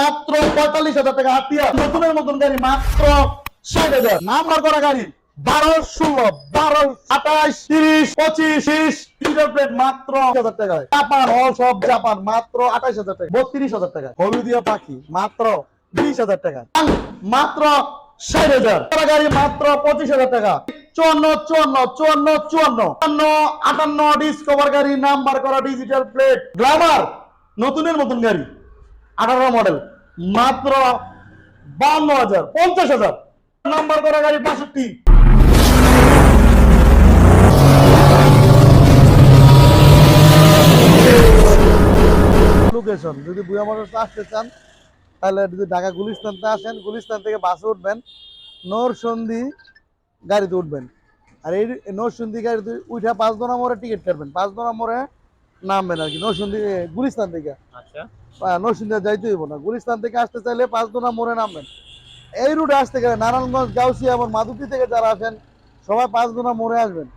মাত্র পঁয়তাল্লিশ হাজার টাকা নতুনের মতন গাড়ি মাত্র ষাট হাজার। নাম্বার করা গাড়ি, বারো, ষোলো, বারো তিরিশ, পঁচিশ বিশ হাজার টাকা মাত্র হাজার। গাড়ি মাত্র পঁচিশ হাজার টাকা। চুয়ান্ন চুয়ান্ন চুয়ান্ন ডিসকভার গাড়ি নাম্বার করা ডিজিটাল প্লেট গ্লামার নতুনের নতুন গাড়ি। আঠারো মডেল মাত্র বান্ন হাজার পঞ্চাশ হাজার। নাম্বার করা গাড়ি বাষট্টি। লোকেশন যদি বুয়া মোটরস আসতে চান তাহলে যদি ঢাকা গুলিস্তানতে আসেন গুলিস্তান থেকে বাসে উঠবেন নরসন্ধি গাড়িতে উঠবেন। আর এই নরসন্ধি গাড়িতে উঠে পাঁচ দোনা মোড়ে টিকিট কাটবেন পাঁচ দোনা মোড়ে নামবেন আর কি নরসন্ধি গুলিস্তান থেকে। আচ্ছা। নরসিংদী যাইতে হইব না। গুলিস্তান থেকে আসতে চাইলে পাঁচ দোনা মোড়ে নামবেন। এই রুটে আসতে গেলে নারায়ণগঞ্জ গাউসিয়া এবং মাধুপি থেকে যারা আসেন সবাই পাঁচ দোনা মোড়ে আসবেন।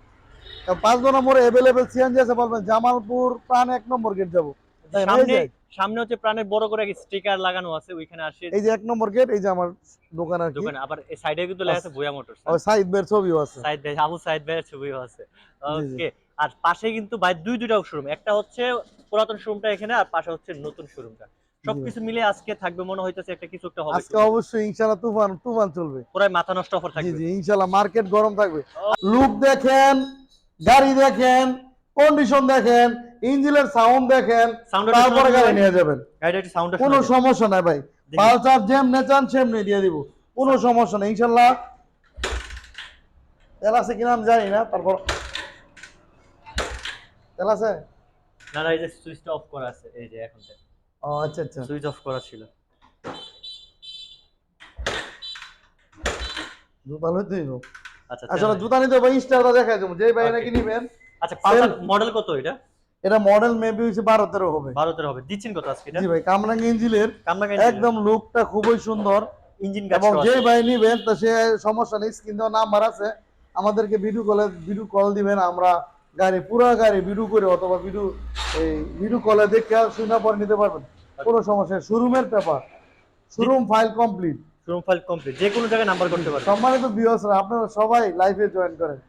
তা পাঁচ দোনা মোড়ে অ্যাভেলেবেল সিএনজি আছে বলবেন জামালপুর প্রাণ এক নম্বর গেট যাব। তাই না? এই সামনে হচ্ছে প্রাণের বড় করে স্টিকার লাগানো আছে ওইখানে আসে এই যে এক নম্বর গেট এই যে আমার দোকান আর কি। দোকানে আবার এই সাইডে কিন্তু লেখা আছে ভুয়া মোটরস বের ছবিও আছে। সাইড ভাই আবু সাইড ভাইয়ের ছবিও আছে। জি, জি। ওকে আর পাশে কিন্তু ভাই দুই দুইটা শোরুম একটা হচ্ছে পুরাতন শোরুমটা এখানে আর পাশে হচ্ছে নতুন শোরুমটা সবকিছু মিলে আজকে থাকবে মনে হইতেছে একটা কিছু একটা হবে। আজকে অবশ্যই ইনশাআল্লাহ তুফান তুফান চলবে। পুরাই মাথা নষ্ট অফার থাকবে। জি জি ইনশাআল্লাহ মার্কেট গরম থাকবে। লুক দেখেন গাড়ি দেখেন কন্ডিশন দেখেন ইঞ্জিনের সাউন্ড দেখেন তারপরে গাড়ি নিয়ে যাবেন। গাড়িটা একটু সাউন্ডটা কোনো সমস্যা নাই ভাই। পালসার যেম নেচান সেমনি দিয়ে দিব। কোনো সমস্যা নাই ইনশাল্লাহ তেল আছে কিনা আমি জানি না তারপর তেল আছে? না না এই যে সুইচটা অফ করা আছে এই যে এখন ও আচ্ছা আচ্ছা। সুইচ অফ করা ছিল। জুতা লইতে হইব। আচ্ছা আসলে জুতা নিতে ভাই ইনস্টাটা দেখাই দেবো। ভাই নাকি নিবেন আচ্ছা পালসার মডেল কত এটা? এটা মডেল মেবি হচ্ছে বারো তেরো হবে। ভারতের হবে। দিচ্ছেন কত আজকে এটা? জি ভাই কামরাঙ্গি ইঞ্জিনের একদম লুকটা খুবই সুন্দর। ইঞ্জিন এবং যে ভাই নিবেন তো সে সমস্যা নেই স্ক্রিন দেওয়া নাম্বার আছে। আমাদেরকে ভিডিও কলে ভিডিও কল দিবেন আমরা গাড়ি পুরো গাড়ি ভিডিও করে অথবা ভিডিও এই ভিডিও কলে দেখে শুনে পরে নিতে পারবেন। কোনো সমস্যা শোরুমের paper. Showroom file complete. Showroom file complete. যে কোনো জায়গায় নাম্বার করতে পারবেন। সম্মানিত ভিউয়ার্সরা আপনারা সবাই লাইভে জয়েন করেন।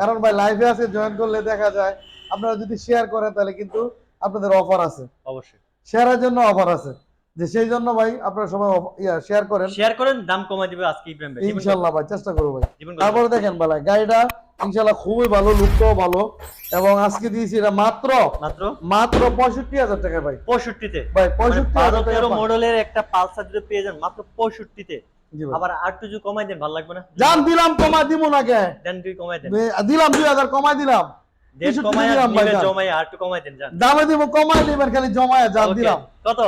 কারণ ভাই লাইভে আছে জয়েন করলে দেখা যায় আপনারা যদি শেয়ার করেন তাহলে কিন্তু আপনাদের অফার আছে। অবশ্যই। শেয়ারের জন্য অফার আছে। যে সেই জন্য ভাই আপনারা সবাই ইয়া শেয়ার করেন। শেয়ার করেন দাম কমাই দিবে আজকে ইব্রাহিম ভাই। জীবন ইনশাল্লাহ ভাই চেষ্টা করব ভাই। তারপরে দেখেন বেলা গাড়িটা ইনশাল্লাহ খুবই ভালো লুকটাও ভালো। এবং আজকে দিয়েছি এটা মাত্র মাত্র? মাত্র পঁয়ষট্টি হাজার টাকা ভাই। পঁয়ষট্টিতে? ভাই পঁয়ষট্টি হাজার টাকা মডেলের একটা পালসার যদি পেয়ে যান মাত্র পঁয়ষট্টিতে। আবার আর একটু কমাই দেন ভালো লাগবে না? জান দিলাম কমাই দিব না কে? দেন দুই কমাই দেন। দিলাম দুই হাজার কমাই দিলাম। দেন 63 কমাই দিলাম ভাই, জমাই আর একটু কমাই দেন দামে দিব কমাই দিবেন খালি জমায় জান দিলাম। কত?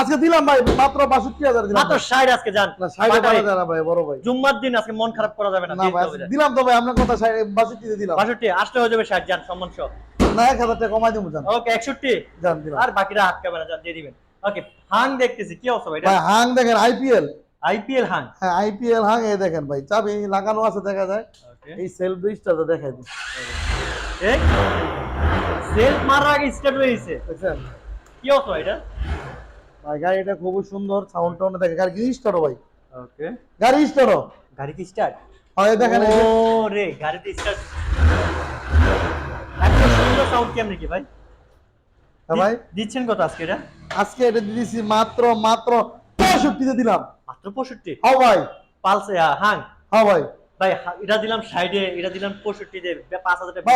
আজকে দিলাম ভাই মাত্র বাষট্টি হাজার দিলাম মাত্র ষাট আজকে যান। না ষাট হাজার ভাই বড় ভাই। জুম্মার দিন আজকে মন খারাপ করা যাবে না যান। দিলাম তো ভাই আপনার কথা ষাট বাষট্টিতে দিলাম। বাষট্টি আসলে হয়ে যাবে ষাট যান সম্মান সহ। না এক হাজার টাকা কমাই দিব জান ওকে একষট্টি? জান দিলাম। আর বাকিরা না যান দিয়ে দিবেন। ওকে হাং দেখতেছি কি অবস্থা ভাই ভাই হাং দেখেন আইপিএল আইপিএল হাং। হ্যাঁ আইপিএল হাং এই দেখেন ভাই চাবি লাগানো আছে দেখা যায়। এই সেলফ দেখাই দিই। এই সেলফ মারার আগে স্টার্ট হয়ে গেছে। কি অবস্থা এটা? ভাই গাড়িটা খুবই সুন্দর সাউন্ড টাউন্ড দেখে। গাড়ি স্টারও ভাই? ওকে গাড়ি স্টারও গাড়ি কি স্টার্ট হয় দেখেন ও রে গাড়িতে স্টার্ট এত সুন্দর সাউন্ড কেমন কি ভাই? হ্যাঁ ভাই? দিচ্ছেন কত আজকে এটা? আজকে এটা দিয়েছি মাত্র মাত্র পঁয়ষট্টিতে দিলাম। মাত্র পঁয়ষট্টি? হ্যাঁ ভাই। পালসে হাং। হ্যাঁ ভাই। ভাই এটা দিলাম ষাটে এটা দিলাম পঁয়ষট্টিতে পাঁচ হাজার টাকা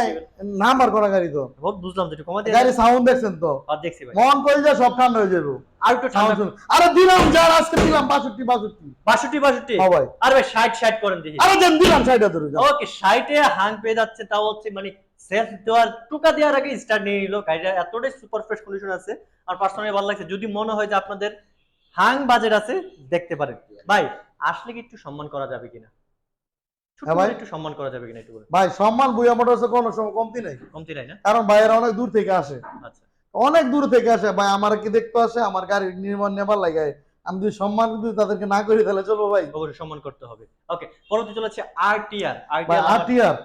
নাম্বার করা গাড়ি তো। বুঝলাম তো একটু কমা দিয়ে গাড়ি সাউন্ড দেখছেন তো? আর দেখছি ভাই। মন করে যা সব ঠান্ডা হয়ে যাবে আর একটু ঠান্ডা আরে দিলাম যার আজকে দিলাম বাষট্টি বাষট্টি। বাষট্টি বাষট্টি? হ্যাঁ ভাই। আর ভাই ষাট ষাট করেন দেখি। আরে দেন দিলাম ষাট হাজার ওকে ষাটে হাং পেয়ে যাচ্ছে তাও হচ্ছে মানে সেলফ দেওয়ার টুকা দেওয়ার আগে স্টার্ট নিয়ে নিল। গাড়িটা এতটাই সুপার ফ্রেশ কন্ডিশন আছে। আর পার্সোনালি ভালো লাগছে। যদি মনে হয় যে আপনাদের হাং বাজেট আছে দেখতে পারেন। ভাই আসলে কি একটু সম্মান করা যাবে কিনা? হ্যাঁ ভাই। একটু সম্মান করা যাবে কিনা একটু ভাই সম্মান বুয়া মোটরসে কোনো কমতি নাই। কমতি নাই না? কারণ ভাইয়েরা অনেক দূর থেকে আসে। আচ্ছা। অনেক দূর থেকে আসে। ভাই আমার কি দেখতে আসে? আমার গাড়ির নির্মাণ নেবার লাগে। আমি যদি সম্মান যদি তাদেরকে না করি তাহলে চলবো ভাই। অবশ্যই সম্মান করতে হবে। ওকে পরবর্তী চলে হচ্ছে আরটিআর আরটিআর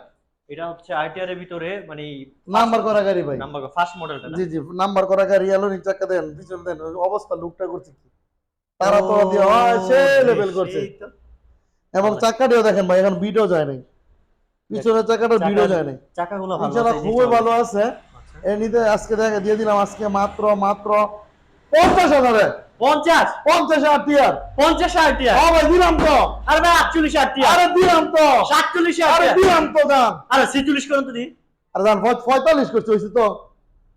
এটা হচ্ছে আরটিআর এর ভিতরে মানে নাম্বার করা গাড়ি ভাই। নাম্বার ফার্স্ট মডেলটা জি জি নাম্বার করা গাড়ি চাক্কা দেন পিছন দেন অবস্থা লুকটা করছে কি? তারা তো দিয়ে হয় সে লেভেল করছে। এবং চাকাটিও দেখেন ভাই এখন বিটও যায় নাই। পিছনের চাকাটা বিটও যায় নাই। চাকাগুলো ভালো ইনশাআল্লাহ খুবই ভালো আছে। আচ্ছা। এ নিতে আজকে দেখে দিয়ে দিলাম আজকে মাত্র মাত্র পঞ্চাশ হাজারে। পঞ্চাশ? পঞ্চাশ হাজার টিয়ার পঞ্চাশ হাজার টিয়া ও ভাই দিলাম তো। আরে ভাই আটচল্লিশ হাজার টিয়া আরে দিলাম তো। সাতচল্লিশ আরে হাজার টিয়া দিলাম তো দাম। আরে ছেচল্লিশ করুন তো দি। আরে দাম পঁয়- পঁয়তাল্লিশ করছে হয়েছে তো।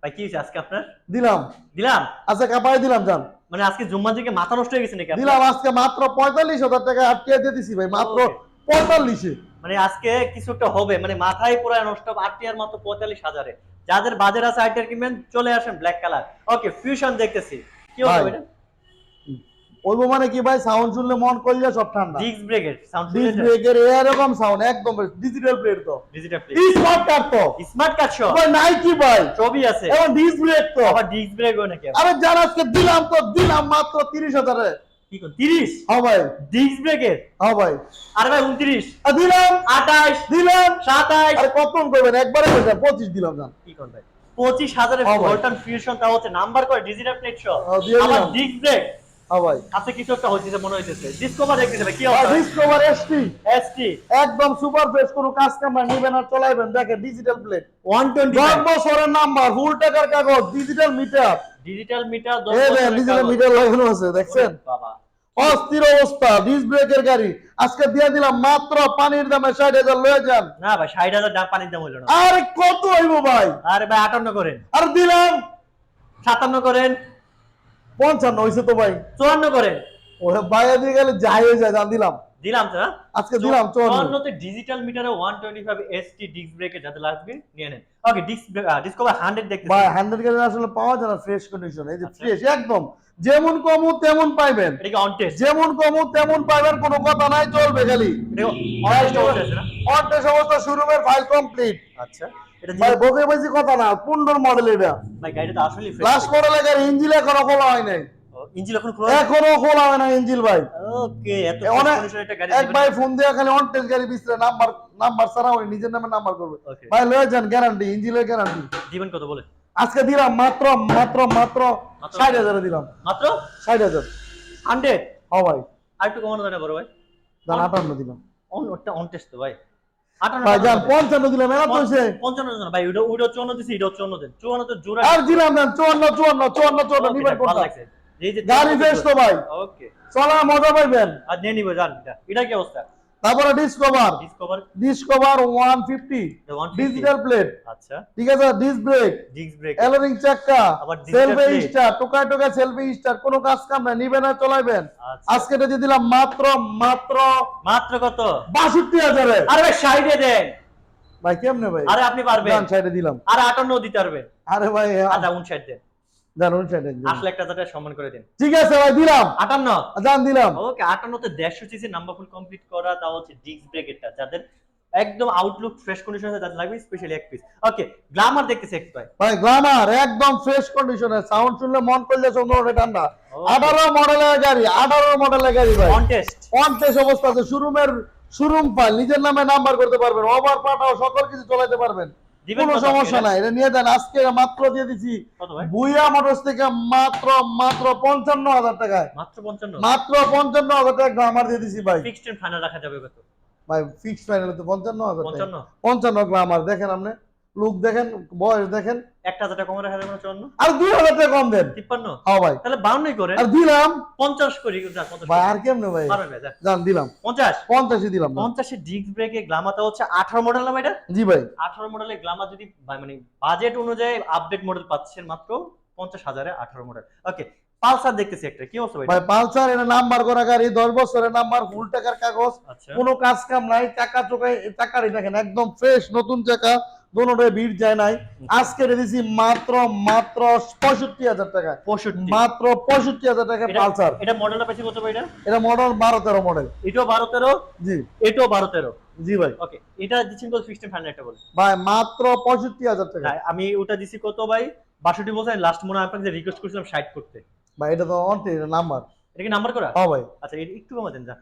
ভাই কি হয়েছে আজকে আপনার? দিলাম। দিলাম? আচ্ছা কাপাই দিলাম জান মানে আজকে জুম্মা দিকে মাথা নষ্ট হয়ে গেছে নাকি দিলাম আজকে মাত্র পঁয়তাল্লিশ হাজার টাকা আটকে দিয়ে দিছি ভাই মাত্র. পঁয়তাল্লিশে। মানে আজকে কিছু একটা হবে মানে মাথায় পুরো নষ্ট হবে আট টিয়ার মাত্র পঁয়তাল্লিশ হাজারে। যাদের বাজার আছে আইটার কিনবেন চলে আসেন ব্ল্যাক কালার ওকে ফিউশন দেখতেছি। কি হবে হবে ওইব মানে কি ভাই? সাউন্ড শুনলে মন করলে সব ঠান্ডা। ডিস্ক ব্রেকের সাউন্ড ডিস ব্রেকের এরকম সাউন্ড একদম ডিজিটাল প্লেট তো। ডিজিটাল প্লে স্মার্ট তো। স্মার্ট কার্ড সহ ভাই নাইকি ভাই। ছবি আছে। এবং ডিস ব্রেক তো। আবার ডিস্ক ব্রেকও নাকি আরে যারা আজকে দিলাম তো দিলাম মাত্র তিরিশ হাজারে। কি কোন 30 হ্যাঁ ভাই। ডিস্ক ব্রেকের হ্যাঁ ভাই। আরে ভাই 29 আর দিলাম। 28 দিলাম। 27 আরে কত করবেন? একবারে হয়ে যায় পঁচিশ দিলাম না কি কোন ভাই? 25000 এর হ্যাঁ ভোল্টন ফিউশন তা হচ্ছে নাম্বার করে ডিজিটাল প্লেট সহ হ্যাঁ, আবার ডিস্ক ব্রেক হ্যাঁ ভাই। আছে কিছু একটা হচ্ছে মনে হইতেছে। ডিসকভার দেখতেছে ভাই কি আর ডিসকভার এসটি এসটি একদম সুপার ফ্রেশ কোনো কাজ কামরা নেবেন আর চলাইবেন। দেখেন ডিজিটাল প্লেট 120 বছরের নাম্বার ফুল টাকার কাগজ ডিজিটাল মিটার ডিজিটাল মিটার 10 এই বছরের ডিজিটাল মিটার লাগানো আছে দেখছেন? বাবা। অস্থির অবস্থা ডিস ব্রেকের গাড়ি। আজকে দিয়ে দিলাম মাত্র পানির দামে ষাট হাজার লয়ে যান। না ভাই 60000 দাম পানির দাম হলো না। আরে কত হইব ভাই? আরে ভাই 58 করেন। আর দিলাম। 57 করেন। পঞ্চান্ন হয়েছে তো ভাই। চুয়ান্ন করে। ওরে বাইরে দিয়ে গেলে যাই হয়ে যায় দাম দিলাম। দিলাম তো না আজকে দিলাম চুয়ান্ন। চুয়ান্নতে ডিজিটাল মিটারে 125 এসটি ডিস্ক ব্রেকে যাতে লাগবে নিয়ে নেন। ওকে ডিস্ক ডিসকভার 100 দেখতে ভাই হান্ড্রেড গেলে আসলে পাওয়া যায় না ফ্রেশ কন্ডিশন এই যে আচ্ছা। ফ্রেশ একদম। যেমন কমু তেমন পাইবেন। অন টেস্ট যেমন কমু তেমন পাইবেন কোনো কথা নাই চলবে খালি। অন শোরুমের ফাইল কমপ্লিট আচ্ছা। ভাই বকে বেশি কথা না পনেরো মডেল এটা। ভাই গাড়িটা আসলে লাস্ট মডেলের গাড়ি ইঞ্জিল এখনও খোলা হয় নাই। ইঞ্জিন এখন খোলা এখনও খোলা হয় না ইঞ্জিল ভাই। ওকে এত গাড়ি এক ভাই ফোন দিয়ে খালি অনটেস গাড়ি বিচরে নাম্বার নাম্বার ছাড়া উনি নিজের নামে নাম্বার করবে। ভাই লয়ে যান গ্যারান্টি ইঞ্জিলের গ্যারান্টি দিবেন কত বলে? আজকে দিলাম মাত্র মাত্র মাত্র? ষাট হাজারে দিলাম। মাত্র? ষাট হাজার। 100 হ্যাঁ ভাই। আর একটু কমানো যায় না বড় ভাই? যান আটান্ন দিলাম। অন ওটা অন টেস্ট তো ভাই। 58 ভাই যান টাকা পঞ্চান্ন দিলাম এরা তো হয়েছে পঞ্চান্ন জন ভাই ওটা ওটা চুয়ান্ন দিছি এটা চুয়ান্ন দেন। চুয়ান্ন তো জোড়া আর দিলাম না চুয়ান্ন চুয়ান্ন চুয়ান্ন চুয়ান্ন Okay, ভাই, ভালো কোনটা? লাগছে। এই যে গাড়ি ফ্রেশ তো ভাই। ওকে চলা মজা পাইবেন। আর নিয়ে নিবো জান এটা কি অবস্থা? তারপরে Discover Discover Discover one fifty digital plate আচ্ছা। ঠিক আছে? ডিস্ক ব্রেক ডিস্ক ব্রেক এলোরিং আবার সেলফি। স্টার টোকায় টোকায় সেলফি স্টার কোনো কাজ কাম নাই। নিবেন না চলাইবেন। আচ্ছা। আজকে এটা দিয়ে দিলাম মাত্র মাত্র মাত্র কত? বাষট্টি হাজারে। আরে ভাই সাইডে দেন। ভাই কেমনে ভাই? আরে আপনি পারবেন। যান সাইডে দিলাম। আর আটান্ন দিতে পারবেন। আরে ভাই আচ্ছা উনষাট দেন। যান ওই সাইডে দিন। আসলে সম্মান করে দিন। ঠিক আছে ভাই দিলাম। আটান্ন। যান দিলাম। ওকে আটান্নতে দেড়শো সিসি নাম্বার ফুল কমপ্লিট করা তা হচ্ছে ডিস্ক ব্রেকেরটা যাদের একদম আউটলুক ফ্রেশ কন্ডিশন আছে লাগবে স্পেশালি এক পিস ওকে গ্লামার দেখতেছি একটু ভাই। ভাই গ্লামার একদম ফ্রেশ কন্ডিশনে সাউন্ড শুনলে মন করলে সুন্দর ঠান্ডা মডেলের গাড়ি আঠারো মডেলের গাড়ি ভাই। কন্টেস্ট শোরুমের শোরুম নিজের নামে নাম্বার করতে পারবেন। ওভার পাঠাও সকল কিছু চালাতে পারবেন। কোনো সমস্যা নাই। এটা নিয়ে দেন। আজকে মাত্র দিয়ে দিছি বুইয়া মোটরস থেকে মাত্র মাত্র পঞ্চান্ন হাজার টাকায়। মাত্র পঞ্চান্ন? মাত্র পঞ্চান্ন হাজার টাকা গ্লামার দিয়ে দিছি ভাই। ফিক্সড ফাইনাল রাখা যাবে কত ভাই ফিক্স ফাইনাল তো পঞ্চান্ন হাজার পঞ্চান্ন? গ্লামার দেখেন আপনি। লুক দেখেন বয়স দেখেন। একটা হাজার টাকা কমে রাখা যাবে চুয়ান্ন? আর দুই হাজার টাকা কম দেন। তিপ্পান্ন? হ্যাঁ ভাই। তাহলে বাউন্নই করে আর দিলাম। পঞ্চাশ করি ভাই আর কেমনে ভাই? জান দিলাম। পঞ্চাশ? দিলাম পঞ্চাশে ডিস্ক ব্রেকে গ্লামাতা হচ্ছে আঠারো মডেল না এটা? জি ভাই। আঠারো মডেলের গ্লামার যদি মানে বাজেট অনুযায়ী আপডেট মডেল পাচ্ছেন মাত্র পঞ্চাশ হাজারে আঠারো মডেল ওকে পালসার দেখতেছি একটা। কি অবস্থা ভাই? পালসার এটা নাম্বার করা গাড়ি দশ বছরের নাম্বার ফুল টাকার কাগজ। আচ্ছা। কোনো কাজ কাম নাই চাকা চোখায় চাকারই দেখেন একদম ফ্রেশ নতুন চাকা। দোনোটায় ভিড় যায় নাই। আজকে মাত্র মাত্র পঁয়ষট্টি হাজার টাকা। মাত্র পঁয়ষট্টি হাজার টাকা পালসার। এটা মডেলটা পাইছি কত ভাই এটা? এটা মডেল বারো তেরো মডেল এটাও বারো তেরো? জি। এটাও বারো তেরো? জি ভাই। ওকে এটা দিচ্ছেন কত ফিক্সড ফাইনাল একটা বলে। ভাই মাত্র পঁয়ষট্টি হাজার টাকা। আমি ওটা দিছি কত ভাই? বাষট্টি বলছেন লাস্ট মনে হয় আপনাকে রিকোয়েস্ট করেছিলাম ষাট করতে। ভাই এটা তো অন্টি নাম্বার এটা কি নাম্বার করা? হ্যাঁ ভাই। আচ্ছা একটু কমা দেন যা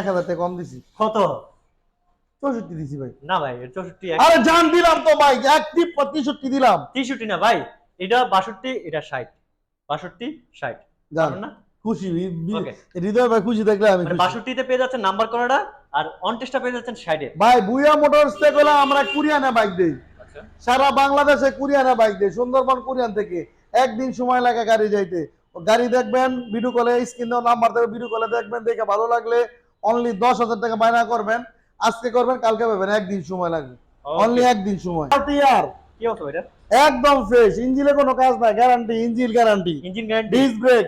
এক হাজার টাকা কম দিছি। কত? চৌষট্টি দিছি ভাই। না ভাই চৌষট্টি আরে জান দিলাম তো ভাই একটি পঁয়ষট্টি দিলাম। তেষট্টি না ভাই এটা বাষট্টি এটা ষাট। বাষট্টি ষাট। জান না? খুশি. হৃদয় ভাই খুশি দেখলে আমি মানে বাষট্টিতে পেয়ে যাচ্ছেন নাম্বার করাটা আর অনটেস্টটা পেয়ে যাচ্ছেন সাইডে ভাই বুয়া মোটরস থেকে আমরা কুরিয়ানে বাইক দেই। আচ্ছা। সারা বাংলাদেশে কুরিয়ানে বাইক দেই সুন্দরবন কুরিয়ান থেকে। একদিন সময় লাগে গাড়ি যাইতে। গাড়ি দেখবেন ভিডিও কলে স্ক্রিন দেওয়া নাম্বার দেবে ভিডিও কলে দেখবেন দেখে ভালো লাগলে অনলি দশ হাজার টাকা বায়না করবেন। আজকে করবেন কালকে পাবেন। একদিন সময় লাগবে। অনলি একদিন সময়। কি অবস্থা এটা একদম ফ্রেশ ইঞ্জিনে কোনো কাজ নাই guarantee engine guarantee engine guarantee disc brake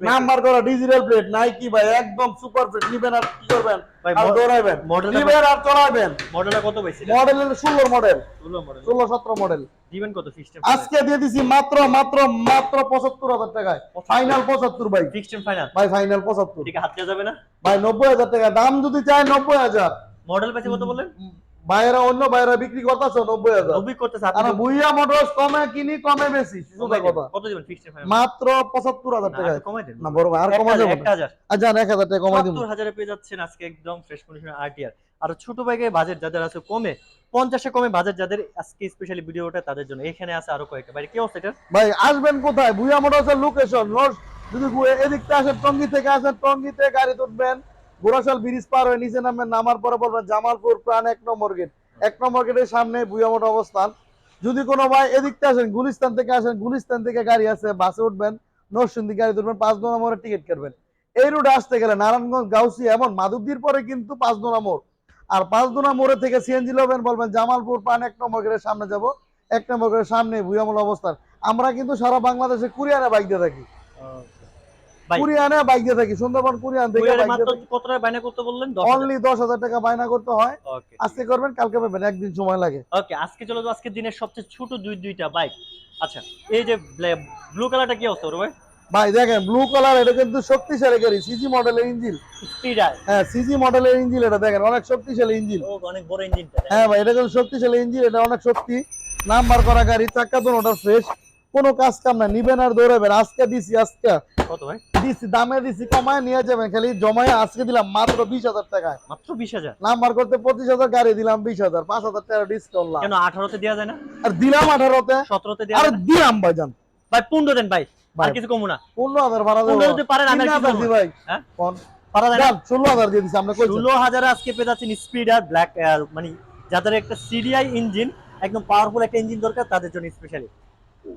number করা ডিজিটাল প্লেট নাইকি ভাই একদম সুপার ফ্রেশ নিবেন আর কি করবেন? ভাই, আর মড- দৌড়াইবেন। মডেলটা নিবেন আর মডেলটা কত পাইছিল মডেলের ষোলো মডেল ষোলো মডেল ষোলো সতেরো মডেল দিবেন কত সিস্টেম আজকে দিয়ে দিছি মাত্র মাত্র মাত্র পঁচাত্তর হাজার টাকায়। ফাইনাল পঁচাত্তর ভাই। ফিক্সড ফাইনাল ভাই ফাইনাল পঁচাত্তর। ঠিক হাত দেওয়া যাবে না? ভাই নব্বই হাজার টাকা। দাম যদি চাই নব্বই হাজার। মডেল পাইছে কত বললেন? বাইরে অন্য বাইরে বিক্রি করতেছ নব্বই হাজার। নব্বই করতেছে আর বুইয়া মোটরস কমে কিনি কমে বেশি সোজা কথা। কত দিবেন ফিক্সড মাত্র পঁচাত্তর হাজার টাকায় কমাই দেন। না বড় আর একটা কমা হাজার, যাবে একটা আর জান এক হাজার টাকা কমাই দিব। হাজারে পেয়ে যাচ্ছেন আজকে একদম ফ্রেশ কন্ডিশনের আরটিআর আর ছোট বাইকের বাজেট যাদের আছে কমে পঞ্চাশে কমে বাজেট যাদের আজকে স্পেশালি ভিডিওটা তাদের জন্য। এখানে আছে আরও কয়েকটা। বাইরে কি অবস্থা এটা? ভাই আসবেন কোথায়? বুইয়া মোটরসের লোকেশন যদি গু- এদিক থেকে আসেন টঙ্গি থেকে আসেন টঙ্গিতে গাড়ি তুলবেন। গোরাশাল ব্রিজ পার হয়ে নিচে নামবেন, নামার পরে বলবেন, জামালপুর প্রাণ এক নম্বর গেট। এক নম্বর গেটের সামনে বুইয়া মোটর অবস্থান। যদি কোনো ভাই এদিক থেকে আসেন, গুলিস্তান থেকে আসেন, গুলিস্তান থেকে গাড়ি আছে, বাসে উঠবেন, নরসিংদী গাড়ি তুলবেন পাঁচ নম্বরের টিকিট কাটবেন। এই রুটে আসতে গেলে নারায়ণগঞ্জ গাউসি এমন মাধবদীর পরে কিন্তু পাঁচ দোনা মোড়। আর পাঁচ দোনা মোড়ে থেকে সিএনজি লবেন, বলবেন, জামালপুর পান এক নম্বর গেটের সামনে যাব। এক নম্বর গেটের সামনে ভুয়ামূল অবস্থান। আমরা কিন্তু সারা বাংলাদেশে কুরিয়ানে বাইক দিয়ে থাকি। কুরিয়ানে বাইক দিয়ে থাকি সুন্দরবন কুরিয়ান থেকে। কত টাকা বাইনা করতে বললেন? অনলি দশ হাজার টাকা বায়না করতে হয়। আজকে করবেন কালকে পাবেন একদিন সময় লাগে। ওকে আজকে চলো তো আজকের দিনের সবচেয়ে ছোট দুই দুইটা বাইক আচ্ছা এই যে ব্লু কালারটা কি অবস্থা ভাই ভাই দেখেন ব্লু কালার এটা কিন্তু শক্তিশালী গাড়ি সিজি মডেলের ইঞ্জিন হ্যাঁ সিজি মডেলের ইঞ্জিন এটা দেখেন অনেক শক্তিশালী ইঞ্জিন অনেক বড় ইঞ্জিনটা হ্যাঁ ভাই এটা কিন্তু শক্তিশালী ইঞ্জিন এটা অনেক শক্তি। নাম্বার করা গাড়ি চাক্কা দুটোটা ফ্রেশ কোনো কাজ কাম না নিবেন আর দৌড়াবেন। আজকে দিছি আজকে। কত ভাই? দিছি দামে দিছি কমায় নিয়ে যাবেন। খালি জমায় আজকে দিলাম মাত্র বিশ হাজার টাকায়। মাত্র বিশ হাজার? নাম্বার করতে পঁচিশ হাজার গাড়ি দিলাম বিশ হাজার। পাঁচ হাজার টাকা ডিসকাউন্ট কেন আঠারোতে দেওয়া যায় না? আর দিলাম আঠারোতে। সতেরোতে আর যায় না? দিলাম ভাই পনেরো দেন ভাই। আর কিছু কমু না। পনেরো হাজার ভাড়া দেবো। যদি পারেন আমি আর তিন কি হাজার করব? ভাই। হ্যাঁ? পারা যায় না? ষোলো হাজার দিয়ে দিছি আমরা কইছি। ষোলো হাজারে আজকে পেয়ে যাচ্ছেন স্পিড আর ব্ল্যাক মানে যাদের একটা সিডিআই ইঞ্জিন একদম পাওয়ারফুল একটা ইঞ্জিন দরকার তাদের জন্য স্পেশালি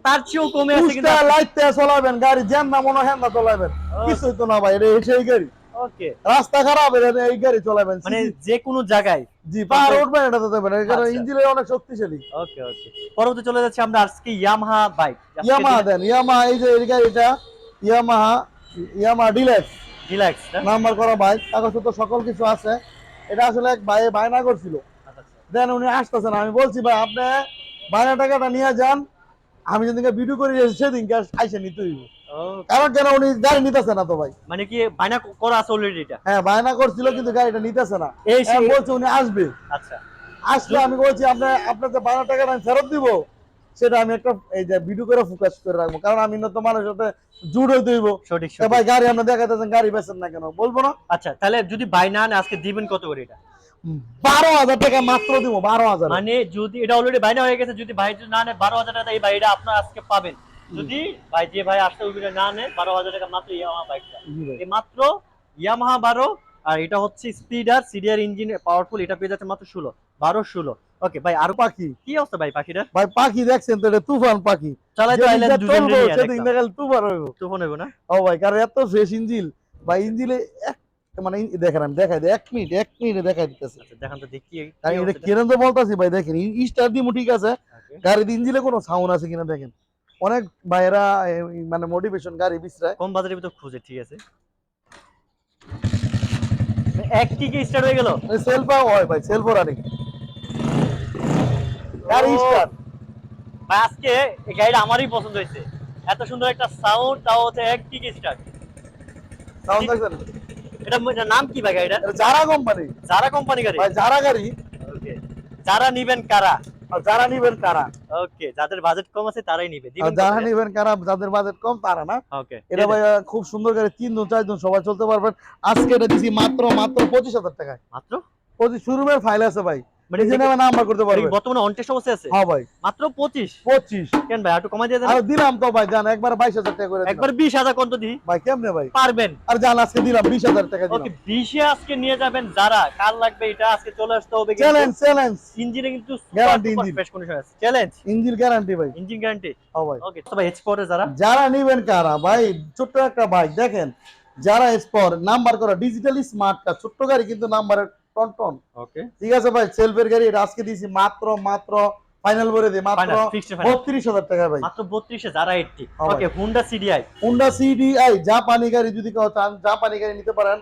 তার চেয়েও কমে আছে কিন্তু লাইটতে চলাবেন গাড়ি জ্যাম না মনে হয় না চলাবেন। কিছুই তো না ভাই এটা সেই গাড়ি। ওকে। রাস্তা খারাপ এটা এই গাড়ি চলাবেন। মানে যে কোনো জায়গায়। জি পার উঠবেন এটা তো দেবেন আচ্ছা। ইঞ্জিন অনেক শক্তিশালী। ওকে ওকে। পরবর্তী চলে যাচ্ছে আমরা আজকে ইয়ামাহা বাইক। ইয়ামাহা দেন ইয়ামাহা এই যে এই গাড়িটা Yamaha Yamaha deluxe relax number করা বাইক কাগজপত্র সকল কিছু আছে। এটা আসলে এক ভাই বায়না করছিল দেন উনি আসতেছেন আমি বলছি ভাই আপনি বায়না টাকাটা নিয়ে যান আমি যেদিনকে ভিডিও করে এসেছি সেদিনকে আইসে নিতে হইব। কারণ কেন উনি গাড়ি নিতেছে না তো ভাই? মানে কি বায়না করা আছে অলরেডি এটা? হ্যাঁ বায়না করছিল কিন্তু গাড়িটা নিতেছে না। এই সেই- বলছে উনি আসবে। আচ্ছা। আসলে আমি বলছি আপনি আপনার যে বায়না টাকাটা আমি ফেরত দিব সেটা আমি একটা এই যে ভিডিও করে ফোকাস করে রাখব। কারণ আমি না তো মানুষের সাথে জুড়ে হইতে হইব। সঠিক। ভাই গাড়ি আপনি দেখাইতেছেন গাড়ি বেচেন না কেন? বলব না? আচ্ছা তাহলে যদি বাই না আজকে দিবেন কত করে এটা? বারো হাজার টাকা মাত্র দিব বারো হাজার। মানে যদি এটা অলরেডি বাইনা হয়ে গেছে যদি ভাই না নেয় বারো হাজার টাকা এই বাইটা আপনার আজকে পাবেন। যদি ভাই যে ভাই আসতে ওই না নেয় বারো হাজার টাকা মাত্র ইয়ামাহা বাইকটা এই মাত্র ইয়ামাহা বারো আর এটা হচ্ছে স্পিডার সিডিআর ইঞ্জিন পাওয়ারফুল এটা পেয়ে যাচ্ছে মাত্র ষোলো বারো ষোলো। ওকে ভাই আর পাখি? কি অবস্থা ভাই পাখিটা? ভাই পাখি দেখছেন তো এটা তুফান পাখি। চালাই তো আইলেন দুজন নিয়ে সেদিন দেখলাম। দেখাল তুফান হইব। না? ও ভাই কারণ এত ফ্রেশ ইঞ্জিল ভাই ইঞ্জিলে এক মানে দেখেন আমি দেখাই এক মিনিট এক মিনিটে দেখাই দিতেছি। আচ্ছা দেখান তো দেখি। আমি এটা কেন তো বলতাছি ভাই দেখেন স্টার দিমু ঠিক আছে. গাড়ির ইঞ্জিলে কোনো সাউন্ড আছে কিনা দেখেন। অনেক ভাইরা মানে মোটিভেশন গাড়ি বিছরায়। কম বাজারের ভিতর খুঁজে ঠিক আছে? এক টিকে স্টার্ট হয়ে গেল? সেলফাও হয় ভাই সেলফ রানিং গাড়ি ও। স্টার। ভাই আজকে এই গাড়িটা আমারই পছন্দ হয়েছে। এত সুন্দর একটা সাউন্ড তাও হচ্ছে এক টিকে স্টার্ট সাউন্ড দেখছেন এটা নাম কি ভাই এটা যারা কোম্পানি। যারা কোম্পানি গাড়ি? ভাই যারা গাড়ি। ওকে। যারা নিবেন কারা? আর যারা নিবেন কারা? ওকে যাদের বাজেট কম আছে তারাই নিবে। যারা নিবেন কারা যাদের বাজেট কম তারা না। ওকে। এটা ভাই খুব সুন্দর গাড়ি তিনজন চারজন সবাই চলতে পারবেন। আজকে এটা দিছি মাত্র মাত্র পঁচিশ হাজার টাকায়। মাত্র? পঁচিশ শুরু ফাইল আছে ভাই। মানে নামে নাম্বার করতে পারবে। বর্তমানে অনটেস্ট অবস্থায় আছে। হ্যাঁ ভাই। মাত্র পঁচিশ। পঁচিশ। কেন ভাই একটু কমাই দিয়ে দেন। আর দিলাম তো ভাই জান একবার টাকা করে একবার কত ভাই কেমনে ভাই? পারবেন। আর জান আজকে দিলাম বিশ হাজার টাকা ওকে দিলাম। বিশে আজকে নিয়ে যাবেন যারা কাল লাগবে এটা আজকে চলে আসতে হবে চ্যালেঞ্জ চ্যালেঞ্জ ইঞ্জিনে কিন্তু। ফ্রেশ কন্ডিশন আছে। চ্যালেঞ্জ ইঞ্জিন গ্যারান্টি ভাই। ইঞ্জিন গ্যারান্টি হ্যাঁ ভাই। ওকে তো ভাই এইচ পরে যারা? যারা নিবেন কারা? ভাই ছোট্ট একটা বাইক দেখেন। যারা স্পর নাম্বার করা ডিজিটালি স্মার্ট কার ছোট্ট গাড়ি কিন্তু নাম্বারের টন টন। ওকে ঠিক আছে ভাই সেলফের গাড়ি এটা আজকে দিয়েছি মাত্র মাত্র ফাইনাল দিই মাত্র Final, fixed final। বত্রিশ হাজার টাকা ভাই। মাত্র বত্রিশে যারা এইটটি হ্যাঁ ভাই। ওকে সিডিআই জাপানি গাড়ি যদি কেউ চান জাপানি গাড়ি নিতে পারেন।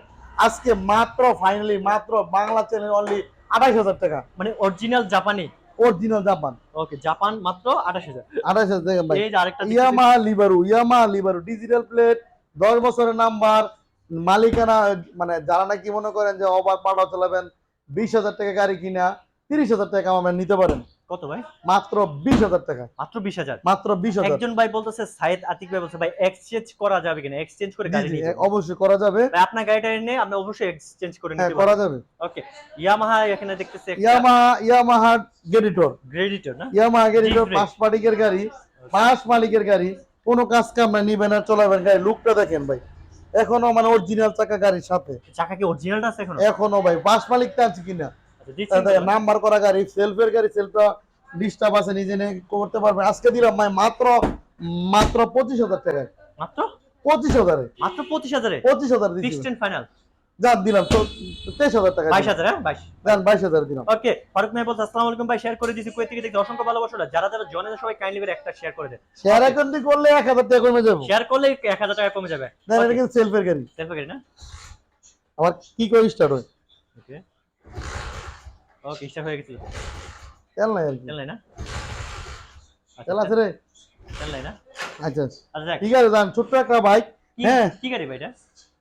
আজকে মাত্র ফাইনালি মাত্র বাংলা চ্যানেল অনলি আঠাইশ হাজার টাকা। মানে অরিজিনাল জাপানি। Original Japan. ওকে জাপান মাত্র আঠাশ হাজার। আঠাইশ হাজার টাকা ভাই। এই যে আরেকটা Yamaha Libero Yamaha Libero digital plate দশ বছরের নাম্বার মালিকানা মানে যারা নাকি মনে করেন যে ওভার পাড়া চালাবেন বিশ হাজার টাকা গাড়ি কিনা তিরিশ হাজার টাকা আমার নিতে পারেন। কত ভাই? মাত্র বিশ হাজার টাকা। মাত্র বিশ হাজার? মাত্র বিশ হাজার। একজন ভাই বলতেছে সাইদ আতিক ভাই বলছে ভাই এক্সচেঞ্জ করা যাবে কিনা? এক্সচেঞ্জ করে গাড়ি নিয়ে অবশ্যই করা যাবে। আপনার গাড়িটা এনে আপনি অবশ্যই এক্সচেঞ্জ করে হ্যাঁ নিতে করা যাবে। ওকে ইয়ামাহা এখানে দেখতেছি ইয়ামাহা ইয়ামাহা গেডিটর গ্রেডিটর না? Yamaha brake। পাঁচ মালিকের গাড়ি পাঁচ মালিকের গাড়ি। কোনো কাজ কাম না নিবেন আর চলাবেন গাড়ি। লুকটা দেখেন ভাই। এখনও মানে অরিজিনাল চাকা গাড়ির সাথে। চাকা কি অরিজিনালটা আছে এখনও? এখনও ভাই পাঁচ মালিক টানছি কিনা? আচ্ছা নাম্বার করা গাড়ি সেলফের গাড়ি সেলফটা ডিস্টার্ব আছে নিজে নিয়ে করতে পারবে। আজকে দিলাম ভাই মাত্র মাত্র পঁচিশ হাজার টাকায়। মাত্র? পঁচিশ হাজারে। মাত্র পঁচিশ হাজারে? পঁচিশ হাজার ফিক্সড এন্ড ফাইনাল যান দিলাম তো তেইশ হাজার টাকা বাইশ হাজার হ্যাঁ? বাইশ। বাইশ হাজার দিলাম। ওকে ফারুক ভাই বলছে আসসালামু আলাইকুম ভাই শেয়ার করে দিছি কুয়েত থেকে দেখতে? অসংখ্য ভালোবাসা। যারা যারা জয়েন সবাই কাইন্ডলি একটা শেয়ার করে দেন। শেয়ার অ্যাকাউন্টে করলে এক হাজার টাকা কমে যাব। শেয়ার করলে এক হাজার টাকা কমে যাবে। দেন এটা কিন্তু সেলফের গাড়ি। সেলফ গাড়ি না? আবার কি করে স্টার্ট হয়? ওকে ওকে স্টার্ট হয়ে গেছে তেল নাই আর কি। তেল নাই না? আচ্ছা, তেল আছে রে। তেল নাই না? আচ্ছা আচ্ছা। ঠিক আছে যান ছোট্ট একটা বাইক হ্যাঁ। কি গাড়ি ভাই এটা?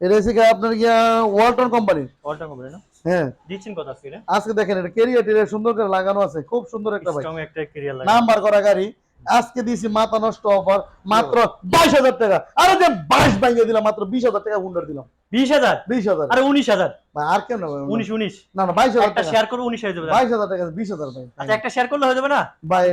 এটা হচ্ছে আপনার গিয়া ওয়ালটন কোম্পানির অল্টা কোম্পানি না? হ্যাঁ। দিচ্ছেন কত আজকে আজকে দেখেন এটা কেরিয়ার টেরিয়ার সুন্দর করে লাগানো আছে খুব সুন্দর একটা বাইক একটা ক্যারিয়ার লাগে নাম্বার করা গাড়ি। আজকে দিয়েছি মাথা নষ্ট অফার মাত্র বাইশ হাজার টাকা। আরে যে বাইশ ভাঙিয়ে দিলাম মাত্র বিশ হাজার টাকা হুন্ডার দিলাম। বিশ হাজার? বিশ হাজার। আরে উনিশ হাজার। আর কেন উনিশ উনিশ। না না বাইশ হাজার শেয়ার করে উনিশ হয়ে যাবে। বাইশ হাজার টাকা বিশ হাজার ভাই। আচ্ছা একটা শেয়ার করলে হয়ে যাবে না? ভাই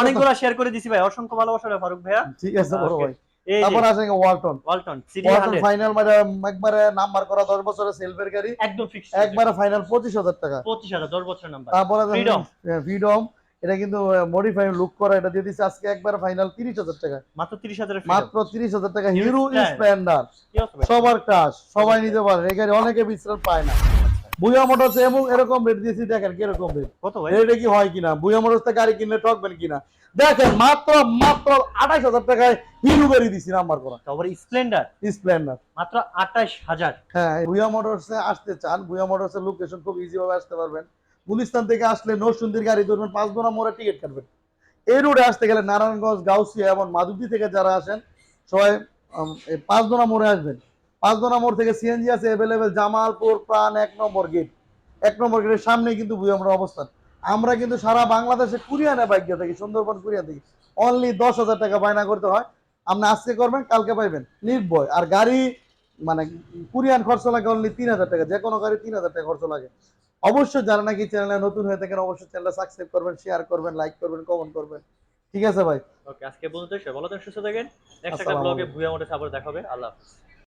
অনেকগুলো শেয়ার করে দিছি ভাই। অসংখ্য ভালোবাসা ফারুক ভাইয়া। ঠিক আছে বড় ভাই। তারপর আসে ওয়ালটন? ওয়ালটন ওয়ালটন ফাইনাল মানে একবারে নাম্বার করা দশ বছরের সেলফের গাড়ি একদম ফিক্স একবারে ফাইনাল পঁচিশ হাজার টাকা। পঁচিশ হাজার দশ বছর নাম্বার তারপরে Freedom। ফ্রিডম এটা কিন্তু মডিফাই লুক করা এটা দিয়ে দিচ্ছে আজকে একবারে ফাইনাল তিরিশ হাজার টাকা। মাত্র তিরিশ হাজারের মাত্র তিরিশ হাজার টাকা। Hero Hero. স্প্লেন্ডার? সবার কাজ সবাই নিতে পারে। এই গাড়ি অনেকে বিশ্রাম পায় না। বুয়া মোটরস এবং এরকম রেট দিয়েছি দেখেন কীরকম রেট কত ভাই? রেটে কি হয় কিনা? বুয়া মোটরস থেকে গাড়ি কিনলে ঠকবেন কিনা? দেখেন মাত্র মাত্র আঠাইশ হাজার টাকায় হিরো গাড়ি দিছি নাম্বার করা। তারপরে স্প্লেন্ডার স্প্লেন্ডার মাত্র আঠাশ হাজার। হ্যাঁ বুয়া মোটরসে আসতে চান বুয়া মোটরসের লোকেশন খুব ইজি ভাবে আসতে পারবেন। গুলিস্তান থেকে আসলে নরসুন্দির গাড়ি ধরবেন পাঁচ দোনা মোড়ে টিকিট কাটবেন। এই রোডে আসতে গেলে নারায়ণগঞ্জ গাউসিয়া এবং মাধুদি থেকে যারা আসেন সবাই পাঁচ দোনা মোড়ে আসবেন। পাঁচ দোনা মোড় থেকে সিএনজি আছে অ্যাভেলেবেল জামালপুর প্রাণ এক নম্বর গেট এক নম্বর গেটের সামনেই কিন্তু মোড়ের অবস্থান। আমরা কিন্তু সারা বাংলাদেশে কুরিয়ানে বাইক থাকি সুন্দরবন কুরিয়ান থেকে। অনলি দশ হাজার টাকা বায়না করতে হয়। আপনি আজকে করবেন কালকে পাইবেন। নির্ভয়। আর গাড়ি মানে কুরিয়ান খরচ লাগে অনলি তিন হাজার টাকা। যে কোনো গাড়ি তিন হাজার টাকা খরচ লাগে। অবশ্যই যারা নাকি চ্যানেলে নতুন হয়ে থাকেন অবশ্যই চ্যানেলটা সাবস্ক্রাইব করবেন শেয়ার করবেন লাইক করবেন কমেন্ট করবেন। ঠিক আছে ভাই? ওকে আজকে বলতে সবাই ভালো থাকেন সুস্থ থাকেন। নেক্সট একটা ব্লগে। ভুয়া মোটে সাপোর্ট দেখাবে। আল্লাহ হাফেজ।